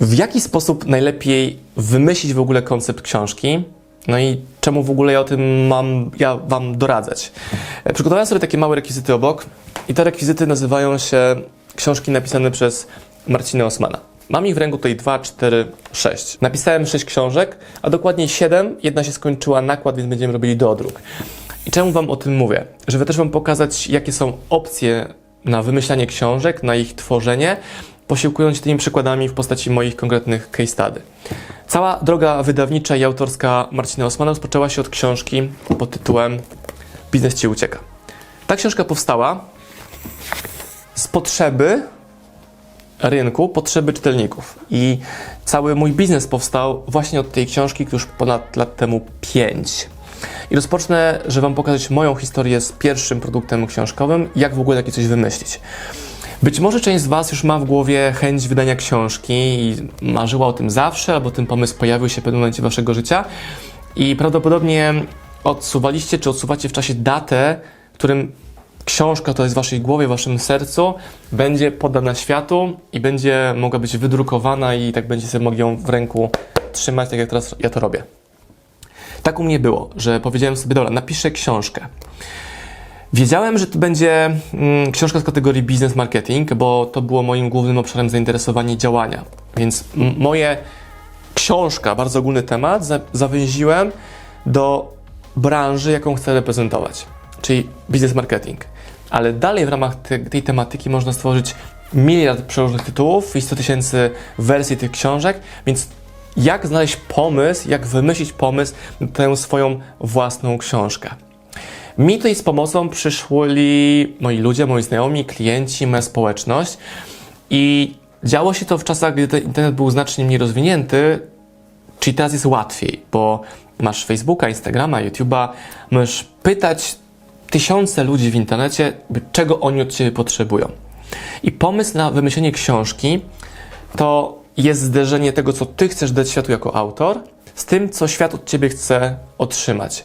W jaki sposób najlepiej wymyślić w ogóle koncept książki? No i czemu w ogóle ja o tym mam ja Wam doradzać? E, Przygotowałem sobie takie małe rekwizyty obok i te rekwizyty nazywają się książki napisane przez Marcina Osmana. Mam ich w ręku tutaj 2, 4, 6. Napisałem 6 książek, a dokładnie 7. Jedna się skończyła nakład, więc będziemy robili dodruk. I czemu Wam o tym mówię? Żeby też Wam pokazać, jakie są opcje na wymyślanie książek, na ich tworzenie, posiłkując się tymi przykładami w postaci moich konkretnych case study. Cała droga wydawnicza i autorska Marcina Osmana rozpoczęła się od książki pod tytułem Biznes Ci ucieka. Ta książka powstała z potrzeby rynku, potrzeby czytelników. I cały mój biznes powstał właśnie od tej książki, już ponad lat temu 5. I rozpocznę, że Wam pokazać moją historię z pierwszym produktem książkowym, jak w ogóle takie coś wymyślić. Być może część z Was już ma w głowie chęć wydania książki i marzyła o tym zawsze, albo ten pomysł pojawił się w pewnym momencie Waszego życia i prawdopodobnie odsuwaliście czy odsuwacie w czasie datę, w którym książka, to jest w Waszej głowie, w Waszym sercu, będzie podana światu i będzie mogła być wydrukowana i tak będziecie sobie mogli ją w ręku trzymać, tak jak teraz ja to robię. Tak u mnie było, że powiedziałem sobie, dobra, napiszę książkę. Wiedziałem, że to będzie mm, książka z kategorii business marketing, bo to było moim głównym obszarem zainteresowania i działania. Więc moje książka, bardzo ogólny temat, za- zawęziłem do branży, jaką chcę reprezentować, czyli business marketing. Ale dalej w ramach te, tej tematyki można stworzyć miliard przeróżnych tytułów i 100 tysięcy wersji tych książek, więc jak znaleźć pomysł, jak wymyślić pomysł na tę swoją własną książkę. Mi tutaj z pomocą przyszli moi ludzie, moi znajomi, klienci, moja społeczność i działo się to w czasach, gdy internet był znacznie mniej rozwinięty, czyli teraz jest łatwiej, bo masz Facebooka, Instagrama, YouTube'a, możesz pytać tysiące ludzi w internecie, czego oni od Ciebie potrzebują. I pomysł na wymyślenie książki to jest zderzenie tego, co Ty chcesz dać światu jako autor, z tym, co świat od Ciebie chce otrzymać.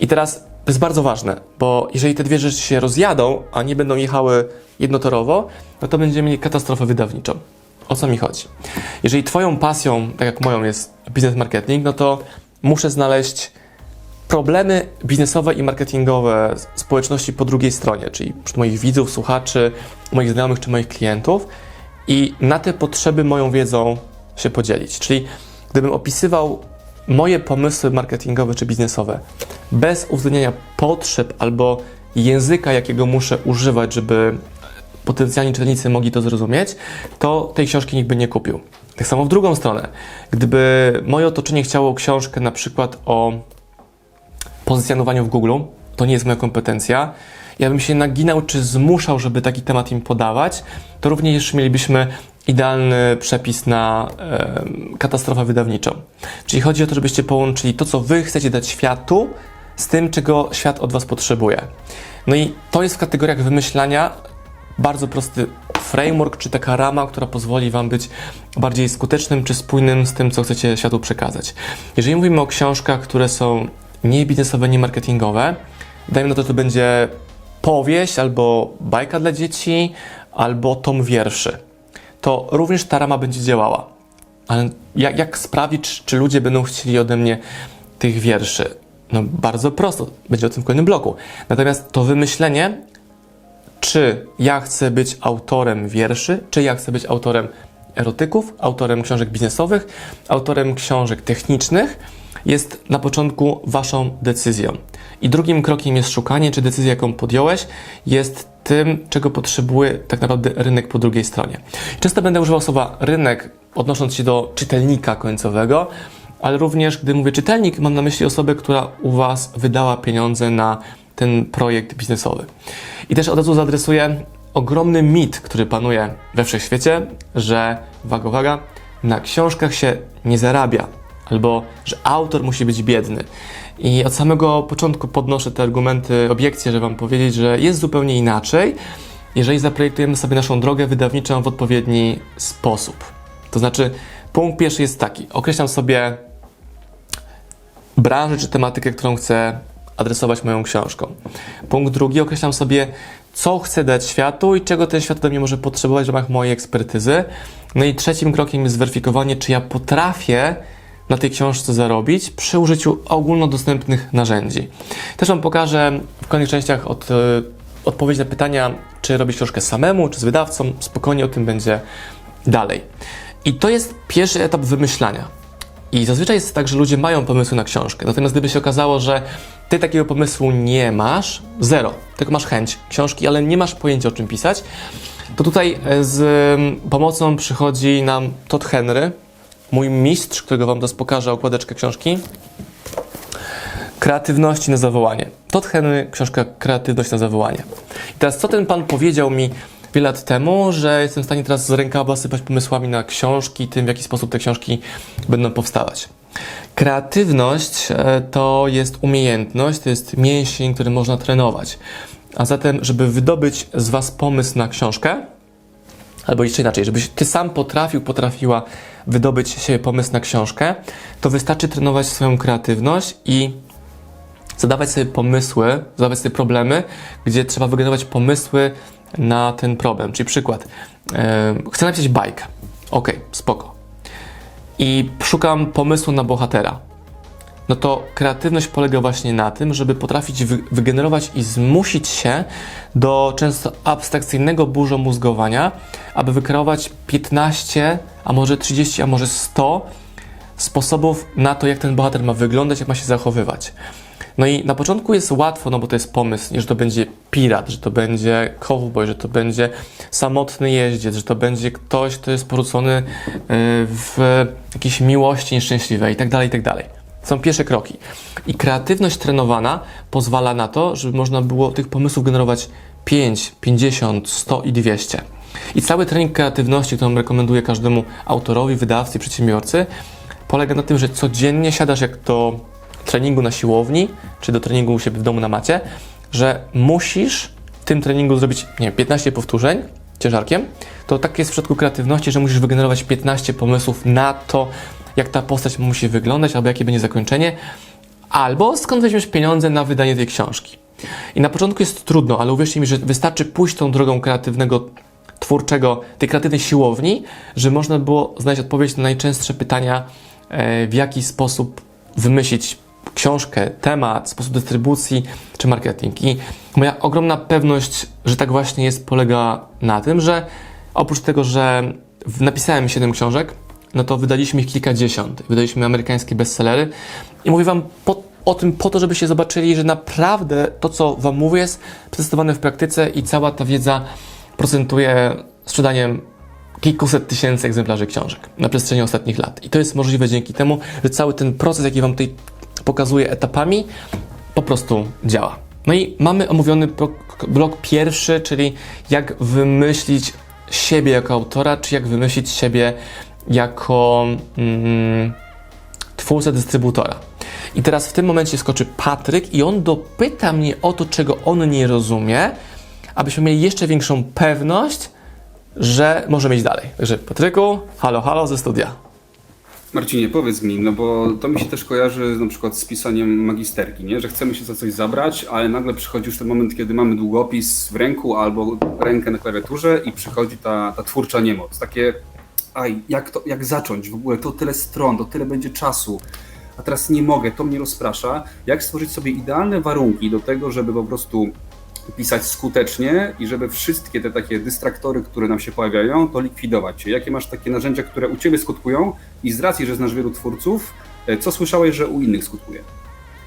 I teraz to jest bardzo ważne, bo jeżeli te dwie rzeczy się rozjadą, a nie będą jechały jednotorowo, no to będziemy mieli katastrofę wydawniczą. O co mi chodzi? Jeżeli Twoją pasją, tak jak moją, jest business marketing, no to muszę znaleźć problemy biznesowe i marketingowe społeczności po drugiej stronie, czyli moich widzów, słuchaczy, moich znajomych czy moich klientów i na te potrzeby moją wiedzą się podzielić. Czyli gdybym opisywał moje pomysły marketingowe czy biznesowe bez uwzględniania potrzeb albo języka, jakiego muszę używać, żeby potencjalni czytelnicy mogli to zrozumieć, to tej książki nikt by nie kupił. Tak samo w drugą stronę. Gdyby moje otoczenie chciało książkę na przykład o pozycjonowaniu w Google, to nie jest moja kompetencja. Ja bym się naginał czy zmuszał, żeby taki temat im podawać, to również mielibyśmy idealny przepis na e, katastrofę wydawniczą. Czyli chodzi o to, żebyście połączyli to, co wy chcecie dać światu, z tym, czego świat od was potrzebuje. No i to jest w kategoriach wymyślania bardzo prosty framework, czy taka rama, która pozwoli Wam być bardziej skutecznym czy spójnym z tym, co chcecie światu przekazać. Jeżeli mówimy o książkach, które są nie biznesowe, nie marketingowe, dajmy na to, to będzie powieść albo bajka dla dzieci, albo tom wierszy. To również ta rama będzie działała. Ale jak, jak sprawić, czy ludzie będą chcieli ode mnie tych wierszy? No bardzo prosto, będzie o tym w kolejnym bloku. Natomiast to wymyślenie czy ja chcę być autorem wierszy, czy ja chcę być autorem erotyków, autorem książek biznesowych, autorem książek technicznych, jest na początku waszą decyzją. I drugim krokiem jest szukanie, czy decyzja, jaką podjąłeś, jest tym, czego potrzebuje tak naprawdę rynek po drugiej stronie. Często będę używał słowa rynek, odnosząc się do czytelnika końcowego, ale również, gdy mówię czytelnik, mam na myśli osobę, która u Was wydała pieniądze na ten projekt biznesowy. I też od razu zaadresuję ogromny mit, który panuje we wszechświecie, że, uwaga, uwaga, na książkach się nie zarabia, albo że autor musi być biedny. I od samego początku podnoszę te argumenty, obiekcje, żeby Wam powiedzieć, że jest zupełnie inaczej, jeżeli zaprojektujemy sobie naszą drogę wydawniczą w odpowiedni sposób. To znaczy, punkt pierwszy jest taki: określam sobie branżę czy tematykę, którą chcę adresować moją książką. Punkt drugi, określam sobie co chcę dać światu i czego ten świat ode mnie może potrzebować w ramach mojej ekspertyzy. No i trzecim krokiem jest zweryfikowanie, czy ja potrafię na tej książce zarobić przy użyciu ogólnodostępnych narzędzi. Też Wam pokażę w kolejnych częściach od, e, odpowiedź na pytania, czy robić książkę samemu, czy z wydawcą. Spokojnie o tym będzie dalej. I to jest pierwszy etap wymyślania. I zazwyczaj jest tak, że ludzie mają pomysły na książkę. Natomiast gdyby się okazało, że ty takiego pomysłu nie masz, zero, tylko masz chęć książki, ale nie masz pojęcia o czym pisać, to tutaj e, z mm, pomocą przychodzi nam Todd Henry, mój mistrz, którego wam teraz pokażę okładeczkę książki. Kreatywności na zawołanie. Todd Henry, książka Kreatywność na zawołanie. I teraz co ten pan powiedział mi wiele lat temu, że jestem w stanie teraz z rękawa sypać pomysłami na książki, tym w jaki sposób te książki będą powstawać. Kreatywność e, to jest umiejętność, to jest mięsień, który można trenować. A zatem, żeby wydobyć z Was pomysł na książkę, albo jeszcze inaczej, żebyś Ty sam potrafił, potrafiła wydobyć z siebie pomysł na książkę, to wystarczy trenować swoją kreatywność i zadawać sobie pomysły, zadawać sobie problemy, gdzie trzeba wygenerować pomysły na ten problem. Czyli przykład, e, chcę napisać bajkę. Ok, spoko. I szukam pomysłu na bohatera. No to kreatywność polega właśnie na tym, żeby potrafić wy wygenerować i zmusić się do często abstrakcyjnego burzomózgowania, aby wykreować 15, a może 30, a może 100 sposobów na to, jak ten bohater ma wyglądać, jak ma się zachowywać. No i na początku jest łatwo, no bo to jest pomysł, że to będzie pirat, że to będzie cowboy, że to będzie samotny jeździec, że to będzie ktoś, kto jest porzucony y, w jakiejś miłości nieszczęśliwej i tak dalej, i tak dalej. Są pierwsze kroki. I kreatywność trenowana pozwala na to, żeby można było tych pomysłów generować 5, 50, 100 i 200. I cały trening kreatywności, którą rekomenduję każdemu autorowi, wydawcy, przedsiębiorcy, polega na tym, że codziennie siadasz jak do treningu na siłowni, czy do treningu u siebie w domu na macie, że musisz w tym treningu zrobić, nie wiem, 15 powtórzeń ciężarkiem, to tak jest w przypadku kreatywności, że musisz wygenerować 15 pomysłów na to, jak ta postać musi wyglądać, albo jakie będzie zakończenie, albo skąd weźmiesz pieniądze na wydanie tej książki. I na początku jest trudno, ale uwierzcie mi, że wystarczy pójść tą drogą kreatywnego, twórczego, tej kreatywnej siłowni, że można było znaleźć odpowiedź na najczęstsze pytania, e, w jaki sposób wymyślić książkę, temat, sposób dystrybucji czy marketing. I moja ogromna pewność, że tak właśnie jest, polega na tym, że oprócz tego, że napisałem 7 książek, no to wydaliśmy ich kilkadziesiąt. Wydaliśmy amerykańskie bestsellery i mówię Wam po, o tym po to, żebyście zobaczyli, że naprawdę to, co Wam mówię, jest przetestowane w praktyce i cała ta wiedza procentuje sprzedaniem kilkuset tysięcy egzemplarzy książek na przestrzeni ostatnich lat. I to jest możliwe dzięki temu, że cały ten proces, jaki Wam tutaj pokazuję etapami, po prostu działa. No i mamy omówiony blok pierwszy, czyli jak wymyślić siebie jako autora, czy jak wymyślić siebie jako mm, twórcę dystrybutora. I teraz w tym momencie skoczy Patryk i on dopyta mnie o to, czego on nie rozumie, abyśmy mieli jeszcze większą pewność, że możemy iść dalej. Także Patryku, halo, halo ze studia. Marcinie, powiedz mi, no bo to mi się też kojarzy na przykład z pisaniem magisterki, nie? że chcemy się za coś zabrać, ale nagle przychodzi już ten moment, kiedy mamy długopis w ręku albo rękę na klawiaturze i przychodzi ta, ta twórcza niemoc. Takie, aj, jak, to, jak zacząć w ogóle, to tyle stron, to tyle będzie czasu, a teraz nie mogę, to mnie rozprasza. Jak stworzyć sobie idealne warunki do tego, żeby po prostu pisać skutecznie i żeby wszystkie te takie dystraktory, które nam się pojawiają, to likwidować. Jakie masz takie narzędzia, które u Ciebie skutkują i z racji, że znasz wielu twórców, e, co słyszałeś, że u innych skutkuje?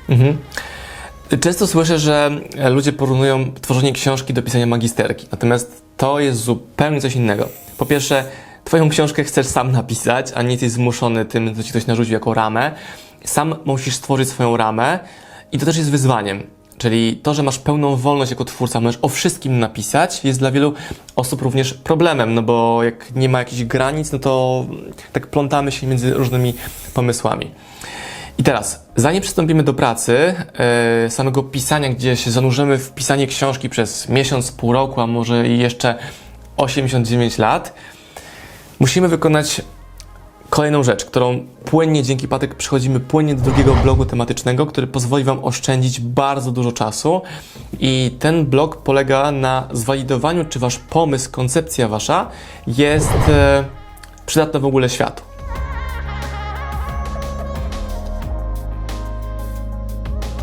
Mhm. Często słyszę, że ludzie porównują tworzenie książki do pisania magisterki, natomiast to jest zupełnie coś innego. Po pierwsze, Twoją książkę chcesz sam napisać, a nie jesteś zmuszony tym, co Ci ktoś narzucił jako ramę. Sam musisz stworzyć swoją ramę i to też jest wyzwaniem. Czyli to, że masz pełną wolność jako twórca, możesz o wszystkim napisać, jest dla wielu osób również problemem, no bo jak nie ma jakichś granic, no to tak plątamy się między różnymi pomysłami. I teraz, zanim przystąpimy do pracy, yy, samego pisania, gdzie się zanurzymy w pisanie książki przez miesiąc, pół roku, a może i jeszcze 89 lat, musimy wykonać Kolejną rzecz, którą płynnie dzięki Patek przechodzimy płynnie do drugiego blogu tematycznego, który pozwoli Wam oszczędzić bardzo dużo czasu. I ten blog polega na zwalidowaniu, czy Wasz pomysł, koncepcja Wasza jest e, przydatna w ogóle światu.